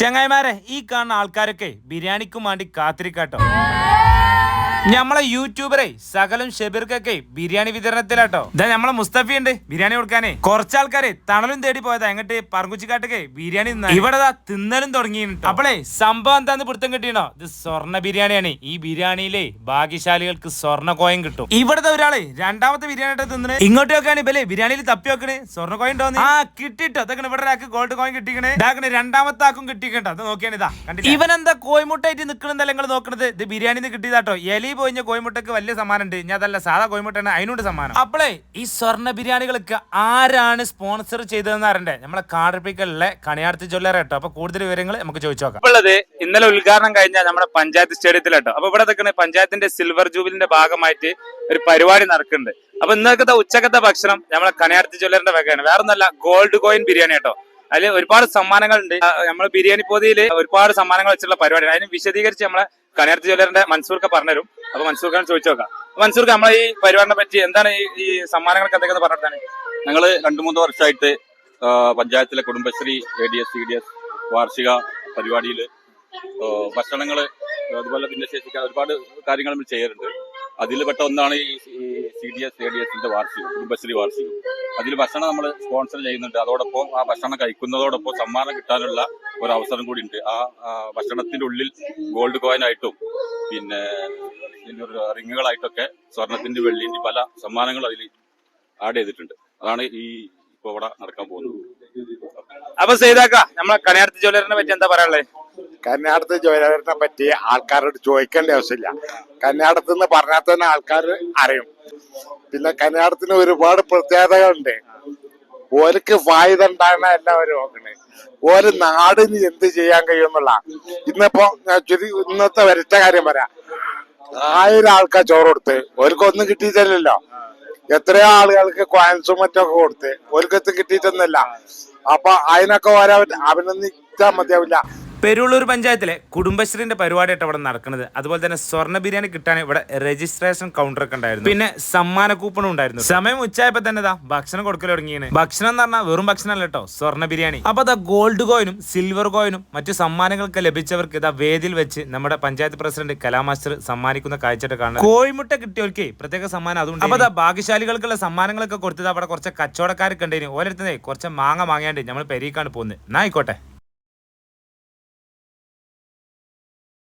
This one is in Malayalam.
ചങ്ങായിമാരെ ഈ കാണുന്ന ആൾക്കാരൊക്കെ ബിരിയാണിക്കും വേണ്ടി കാത്തിരിക്കാട്ടോ. നമ്മളെ യൂട്യൂബറെ സകലം ഷെബീർക്കൊക്കെ ബിരിയാണി വിതരണത്തിലാട്ടോ. ഇതാ നമ്മളെ മുസ്തഫി ഉണ്ട് ബിരിയാണി കൊടുക്കാനേ. കുറച്ച് ആൾക്കാരെ തണലും തേടി പോയതാ എങ്ങട്ട് പറങ്കുച്ചിക്കാട്ടൊക്കെ ബിരിയാണി. ഇവിടെ തിന്നലും തുടങ്ങിയിട്ടുണ്ട് അപ്പളെ സംഭവം എന്താന്ന് പിടുത്തം കിട്ടിയണോ ഇത് സ്വർണ ബിരിയാണിയാണ്. ഈ ബിരിയാണിയിലെ ഭാഗ്യശാലികൾക്ക് സ്വർണ കോയം കിട്ടും. ഇവിടുത്തെ ഒരാളെ രണ്ടാമത്തെ ബിരിയാണി ആയിട്ട് തിന്നണേ. ഇങ്ങോട്ട് വെക്കാണ് ബിരിയാണിയിൽ തപ്പി വെക്കണേ സ്വർണ കോയം ഉണ്ടോന്ന്? ആ കിട്ടിട്ടോ. അതൊക്കെ ഇവിടെ ഒരാൾക്ക് ഗോൾഡ് കോയിൻ കിട്ടിക്കണേ. ഇതാക്കണേ രണ്ടാമത്തെ ആക്കും കിട്ടിക്കട്ടോ അത് നോക്കിയാണ് ഇതാ കണ്ടില്ലേ? ഇവനെന്താ കോയിമുട്ടായിട്ട് നിൽക്കണെന്നല്ല നിങ്ങൾ നോക്കണത്? ഇത് ബിരിയാണി കിട്ടിയതാട്ടോ. എലി പോയിഞ്ഞ കോയമുട്ടക്ക് വലിയ സമ്മാനം ഉണ്ട് ഞാൻ അതല്ല സാധാ കോയമുട്ടാണ് അതിനോട് സമ്മാനം. അപ്പളേ ഈ സ്വർണ ബിരിയാണികൾക്ക് ആരാണ് സ്പോൺസർ ചെയ്തതെന്ന് അറിയണ്ടേ? നമ്മളെ കാടപ്പിക്കലിലെ കണിയാർത്തി ജ്വല്ലറി കേട്ടോ. അപ്പൊ കൂടുതൽ വിവരങ്ങൾ നമുക്ക് ചോദിച്ചു നോക്കാം. ഉള്ളത് ഇന്നലെ ഉദ്ഘാടനം കഴിഞ്ഞ നമ്മുടെ പഞ്ചായത്ത് സ്റ്റേഡിയത്തിൽ കേട്ടോ. അപ്പൊ ഇവിടെ നിൽക്കുന്ന പഞ്ചായത്തിന്റെ സിൽവർ ജൂബിലിന്റെ ഭാഗമായിട്ട് ഒരു പരിപാടി നടക്കുന്നുണ്ട്. അപ്പൊ ഇന്നത്തെ ഉച്ചക്കത്തെ ഭക്ഷണം നമ്മളെ കണിയാർത്തി ജ്വല്ലറിന്റെ വകയാണ്. വേറെ ഒന്നല്ല ഗോൾഡ് കോയിൻ ബിരിയാണി കേട്ടോ. അതിൽ ഒരുപാട് സമ്മാനങ്ങൾ ഉണ്ട് നമ്മളെ ബിരിയാണി പൊതിയിൽ ഒരുപാട് സമ്മാനങ്ങൾ വെച്ചുള്ള പരിപാടിയാണ്. അതിന് വിശദീകരിച്ച് നമ്മളെ കണിയാർത്തി ജ്വല്ലറിന്റെ മൻസൂർക്ക് പറഞ്ഞുതരും. അപ്പൊ മൻസൂർ ഖാൻ ചോദിച്ചു നോക്കാം മൻസൂർ നമ്മളെ ഈ പരിപാടിനെ പറ്റി എന്താണ് ഈ സമ്മാനങ്ങളൊക്കെ എന്തൊക്കെ പറഞ്ഞിട്ടാണ് ഞങ്ങൾ രണ്ടു മൂന്ന് വർഷമായിട്ട് പഞ്ചായത്തിലെ Kudumbashree A D S C D S വാർഷിക പരിപാടിയിൽ ഭക്ഷണങ്ങൾ അതുപോലെ ഭിന്നശേഷിക്കാൻ ഒരുപാട് കാര്യങ്ങൾ നമ്മൾ ചെയ്യാറുണ്ട്. അതിൽ പെട്ട ഒന്നാണ് ഈ C D S A D എസിന്റെ വാർഷികം കുടുംബശ്രീ വാർഷികം. അതിൽ ഭക്ഷണം നമ്മൾ സ്പോൺസർ ചെയ്യുന്നുണ്ട്. അതോടൊപ്പം ആ ഭക്ഷണം കഴിക്കുന്നതോടൊപ്പം സമ്മാനം കിട്ടാനുള്ള ഒരു അവസരം കൂടി ഉണ്ട് ആ, ഭക്ഷണത്തിന്റെ ഉള്ളിൽ ഗോൾഡ് കോയിൻ ആയിട്ടും പിന്നെ പിന്നെ ഒരു റിങ്ങുകളായിട്ടൊക്കെ സ്വർണത്തിന്റെ വെള്ളിന്റെ പല സമ്മാനങ്ങൾ അതിൽ ആഡ് ചെയ്തിട്ടുണ്ട്. അതാണ് ഈ ഇപ്പൊ ഇവിടെ നടക്കാൻ പോകുന്നത്. അപ്പൊ സെയ്താക്ക നമ്മളെ കണിയാർത്തി ജ്വല്ലറിനെ പറ്റി എന്താ പറയാനുള്ളത് കന്യാടത്ത് ജോലിനെ പറ്റി ആൾക്കാരോട് ചോദിക്കേണ്ട ആവശ്യമില്ല. കന്യാടത്ത് എന്ന് പറഞ്ഞാൽ തന്നെ ആൾക്കാർ അറിയും. പിന്നെ കന്യാടത്തിന് ഒരുപാട് പ്രത്യേകതകളുണ്ട്. ഓർക്ക് ഫായുധ ഉണ്ടാകുന്ന എല്ലാവരും നോക്കണേ ഓര് നാടിന് എന്ത് ചെയ്യാൻ കഴിയുമെന്നുള്ള ഇന്നിപ്പോ ഞാൻ ചുരു ഇന്നത്തെ വരച്ച കാര്യം പറയാം. ആയിരം ആൾക്കാർ ചോറ് കൊടുത്ത്. ഓർക്കൊന്നും കിട്ടിയിട്ടില്ലല്ലോ. എത്രയോ ആളുകൾക്ക് കോയിൻസും മറ്റൊക്കെ കൊടുത്ത്. ഓർക്കൊന്നും കിട്ടിയിട്ടൊന്നുമില്ല. അപ്പൊ അതിനൊക്കെ ഓരോ അഭിനന്ദിച്ചാൽ മതിയാവില്ല. പെരുള്ളൂർ പഞ്ചായത്തിലെ കുടുംബശ്രീന്റെ പരിപാടിയായിട്ട് അവിടെ നടക്കുന്നത്. അതുപോലെ തന്നെ സ്വർണ ബിരിയാണി കിട്ടാൻ ഇവിടെ രജിസ്ട്രേഷൻ കൗണ്ടർ ഒക്കെ ഉണ്ടായിരുന്നു. പിന്നെ സമ്മാന കൂപ്പണും ഉണ്ടായിരുന്നു. സമയം ഉച്ചയായപ്പോ തന്നെ ഇതാ ഭക്ഷണം കൊടുക്കൽ തുടങ്ങിയാണ് ഭക്ഷണം എന്ന് പറഞ്ഞാൽ വെറും ഭക്ഷണം അല്ല കേട്ടോ സ്വർണ ബിരിയാണി. അപ്പൊ അതാ ഗോൾഡ് കോയിനും സിൽവർ കോയിനും മറ്റു സമ്മാനങ്ങളൊക്കെ ലഭിച്ചവർക്ക് ഇതാ വേദിയിൽ വെച്ച് നമ്മുടെ പഞ്ചായത്ത് പ്രസിഡന്റ് കലാമാസ്റ്റർ സമ്മാനിക്കുന്ന കാഴ്ചയായിട്ട് കാണാം കോഴിമുട്ട കിട്ടിയവർക്ക് പ്രത്യേക സമ്മാനം അതുകൊണ്ട് അപ്പൊ അതാ ഭാഗ്യശാലികൾക്കുള്ള സമ്മാനങ്ങളൊക്കെ കൊടുത്തത് അവിടെ കുറച്ച് കച്ചവടക്കാരൊക്കെ ഉണ്ടായിരുന്നു ഓരോരുത്തരെ കുറച്ച് മാങ്ങ വാങ്ങിയാണ്ട് നമ്മൾ പെരീക്കാണ് പോകുന്നത് എന്നാ ആയിക്കോട്ടെ.